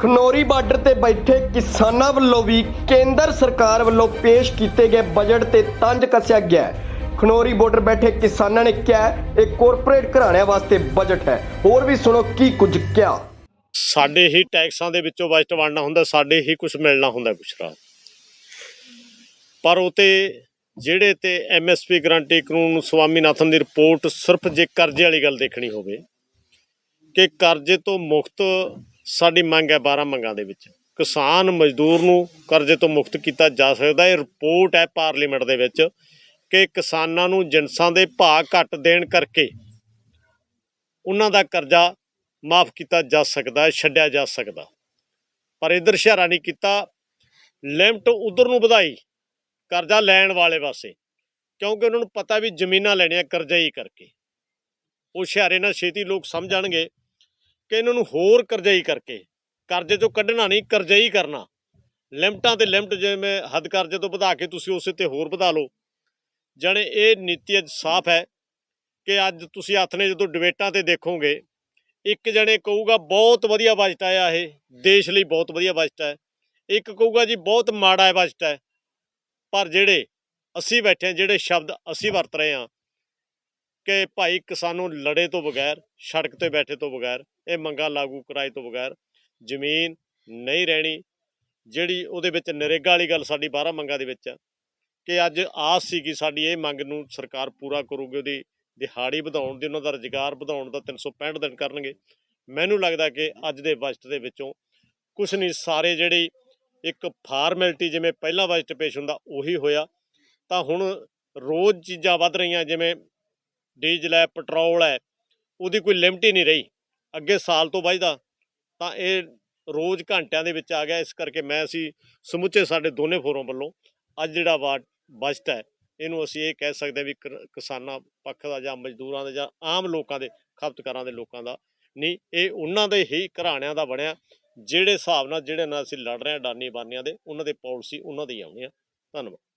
Khanauri border ਤੇ ਬੈਠੇ ਕਿਸਾਨਾਂ ਵੱਲੋਂ ਵੀ ਕੇਂਦਰ ਸਰਕਾਰ ਵੱਲੋਂ ਪੇਸ਼ ਕੀਤੇ ਗਏ ਬਜਟ ਤੇ ਤੰਜ ਕੱਸਿਆ ਗਿਆ ਹੈ। ਖਨੌਰੀ ਬਾਰਡਰ ਬੈਠੇ ਕਿਸਾਨਾਂ ਨੇ ਕਿਹਾ, ਇਹ ਕਾਰਪੋਰੇਟ ਘਰਾਣਿਆਂ ਵਾਸਤੇ ਬਜਟ ਹੈ। ਹੋਰ ਵੀ ਸੁਣੋ ਕੀ ਕੁਝ ਕਿਹਾ। ਸਾਡੇ ਹੀ ਟੈਕਸਾਂ ਦੇ ਵਿੱਚੋਂ ਬਜਟ ਵੰਡਣਾ ਹੁੰਦਾ, ਸਾਡੇ ਹੀ ਕੁਝ ਮਿਲਣਾ ਹੁੰਦਾ ਕੁਛ ਪਰ ਉਹ ਤੇ ਜਿਹੜੇ ਤੇ ਐਮਐਸਪੀ ਗਰੰਟੀ ਕਾਨੂੰਨ ਸਵਾਮੀਨਾਥਨ ਦੀ ਰਿਪੋਰਟ ਸਿਰਫ ਜੇ ਕਰਜ਼ੇ ਵਾਲੀ ਗੱਲ ਦੇਖਣੀ ਹੋਵੇ, ਕਿ ਕਰਜ਼ੇ ਤੋਂ ਮੁਕਤ ਸਾਡੀ ਮੰਗ ਹੈ 12 ਮੰਗਾਂ ਦੇ ਵਿੱਚ। ਕਿਸਾਨ ਮਜ਼ਦੂਰ ਨੂੰ ਕਰਜ਼ੇ ਤੋਂ ਮੁਕਤ ਕੀਤਾ ਜਾ ਸਕਦਾ ਇਹ ਰਿਪੋਰਟ ਹੈ ਪਾਰਲੀਮੈਂਟ ਦੇ ਵਿੱਚ ਕਿ ਕਿਸਾਨਾਂ ਨੂੰ ਜਿਨਸਾਂ ਦੇ ਭਾਅ ਘੱਟ ਦੇਣ ਕਰਕੇ ਉਹਨਾਂ ਦਾ ਕਰਜ਼ਾ ਮਾਫ ਕੀਤਾ ਜਾ ਸਕਦਾ ਹੈ, ਛੱਡਿਆ ਜਾ ਸਕਦਾ। ਪਰ ਇਧਰ ਇਸ਼ਾਰਾ ਨਹੀਂ ਕੀਤਾ। ਲਿਮਟ ਉਧਰ ਨੂੰ ਵਧਾਈ, ਕਰਜ਼ਾ ਲੈਣ ਵਾਲੇ ਪਾਸੇ। ਕਿਉਂਕਿ ਉਹਨਾਂ ਨੂੰ ਪਤਾ ਵੀ ਜ਼ਮੀਨਾਂ ਲੈਣੀਆਂ ਕਰਜ਼ਾ ਹੀ ਕਰਕੇ। ਉਹ ਇਸ਼ਾਰੇ ਨਾਲ ਛੇਤੀ ਲੋਕ ਸਮਝਣਗੇ ਕਿ ਇਹਨਾਂ ਨੂੰ ਹੋਰ ਕਰਜ਼ਈ ਕਰਕੇ, ਕਰਜ਼ੇ ਤੋਂ ਕੱਢਣਾ ਨਹੀਂ, ਕਰਜ਼ਈ ਕਰਨਾ। ਲਿਮਟਾਂ ਤੇ ਲਿਮਟ ਜਿਵੇਂ ਹੱਦ ਕਰਜ਼ੇ ਤੋਂ ਵਧਾ ਕੇ ਤੁਸੀਂ ਉਸੇ ਤੇ ਹੋਰ ਵਧਾ ਲਓ। ਜਾਣੇ ਇਹ ਨੀਤੀ ਅੱਜ ਸਾਫ਼ ਹੈ ਕਿ ਅੱਜ ਤੁਸੀਂ ਹੱਥ ਨੇ ਜਦੋਂ ਡਿਬੇਟਾਂ ਤੇ ਦੇਖੋਗੇ, ਇੱਕ ਜਣੇ ਕਹੂਗਾ, ਬਹੁਤ ਵਧੀਆ ਬਜਟ ਆਇਆ ਇਹ, ਦੇਸ਼ ਲਈ ਬਹੁਤ ਵਧੀਆ ਬਜਟ ਹੈ। ਇੱਕ ਕਹੂਗਾ, ਜੀ, ਬਹੁਤ ਮਾੜਾ ਹੈ ਬਜਟ ਹੈ, ਪਰ ਜਿਹੜੇ ਅਸੀਂ ਬੈਠੇ ਹਾਂ, ਜਿਹੜੇ ਸ਼ਬਦ ਅਸੀਂ ਵਰਤ ਰਹੇ ਹਾਂ, ਕਿ ਭਾਈ ਕਿਸਾਨੂੰ ਲੜੇ ਤੋਂ ਬਗੈਰ, ਸੜਕ ਤੇ ਬੈਠੇ ਤੋਂ ਬਗੈਰ ਇਹ ਮੰਗਾਂ ਲਾਗੂ ਕਰਾਏ ਤੋਂ ਬਗੈਰ ਜ਼ਮੀਨ ਨਹੀਂ ਰਹਿਣੀ, ਜਿਹੜੀ ਉਹਦੇ ਵਿੱਚ ਨਰੇਗਾ ਵਾਲੀ ਗੱਲ ਸਾਡੀ 12 ਮੰਗਾਂ ਦੇ ਵਿੱਚ ਆ, ਕਿ ਅੱਜ ਆਸ ਸੀ ਕਿ ਸਾਡੀ ਇਹ ਮੰਗ ਨੂੰ ਸਰਕਾਰ ਪੂਰਾ ਕਰੂਗੀ, ਉਹਦੀ ਦਿਹਾੜੀ ਵਧਾਉਣ ਦੀ, ਉਹਨਾਂ ਦਾ ਰੁਜ਼ਗਾਰ ਵਧਾਉਣ ਦਾ 365 ਦਿਨ ਕਰਨਗੇ। ਮੈਨੂੰ ਲੱਗਦਾ ਕਿ ਅੱਜ ਦੇ ਬਜਟ ਦੇ ਵਿੱਚੋਂ ਕੁਝ ਨਹੀਂ, ਸਾਰੇ ਜਿਹੜੀ ਇੱਕ ਫਾਰਮੈਲਿਟੀ ਜਿਵੇਂ ਪਹਿਲਾ ਬਜਟ ਪੇਸ਼ ਹੁੰਦਾ, ਉਹੀ ਹੋਇਆ। ਤਾਂ ਹੁਣ ਰੋਜ਼ ਚੀਜ਼ਾਂ ਵੱਧ ਰਹੀਆਂ, ਜਿਵੇਂ ਡੀਜ਼ਲ ਹੈ, ਪੈਟਰੋਲ ਹੈ, ਉਹਦੀ ਕੋਈ ਲਿਮਟ ਹੀ ਨਹੀਂ ਰਹੀ। ਅੱਗੇ ਸਾਲ ਤੋਂ ਵੱਜਦਾ ਤਾਂ ਇਹ ਰੋਜ਼ ਘੰਟਿਆਂ ਦੇ ਵਿੱਚ ਆ ਗਿਆ। ਇਸ ਕਰਕੇ ਮੈਂ ਅਸੀਂ ਸਮੁੱਚੇ ਸਾਡੇ ਦੋਨੇ ਫੋਰਮ ਵੱਲੋਂ ਅੱਜ ਜਿਹੜਾ ਵਾ ਬਜਟ ਹੈ, ਇਹਨੂੰ ਅਸੀਂ ਇਹ ਕਹਿ ਸਕਦੇ ਹਾਂ ਵੀ ਕਰ- ਕਿਸਾਨਾਂ ਪੱਖ ਦਾ ਜਾਂ ਮਜ਼ਦੂਰਾਂ ਦਾ ਜਾਂ ਆਮ ਲੋਕਾਂ ਦੇ, ਖਪਤਕਾਰਾਂ ਦੇ ਲੋਕਾਂ ਦਾ ਨਹੀਂ, ਇਹ ਉਹਨਾਂ ਦੇ ਹੀ ਘਰਾਣਿਆਂ ਦਾ ਬਣਿਆ। ਜਿਹੜੇ ਹਿਸਾਬ ਨਾਲ, ਜਿਹੜੇ ਨਾਲ ਅਸੀਂ ਲੜ ਰਹੇ ਹਾਂ ਡਾਨੀ ਬਾਨੀਆਂ ਦੇ, ਉਹਨਾਂ ਦੇ ਪਾਲਿਸੀ ਉਹਨਾਂ ਦੇ ਹੀ ਆਉਣੀ ਆ। ਧੰਨਵਾਦ।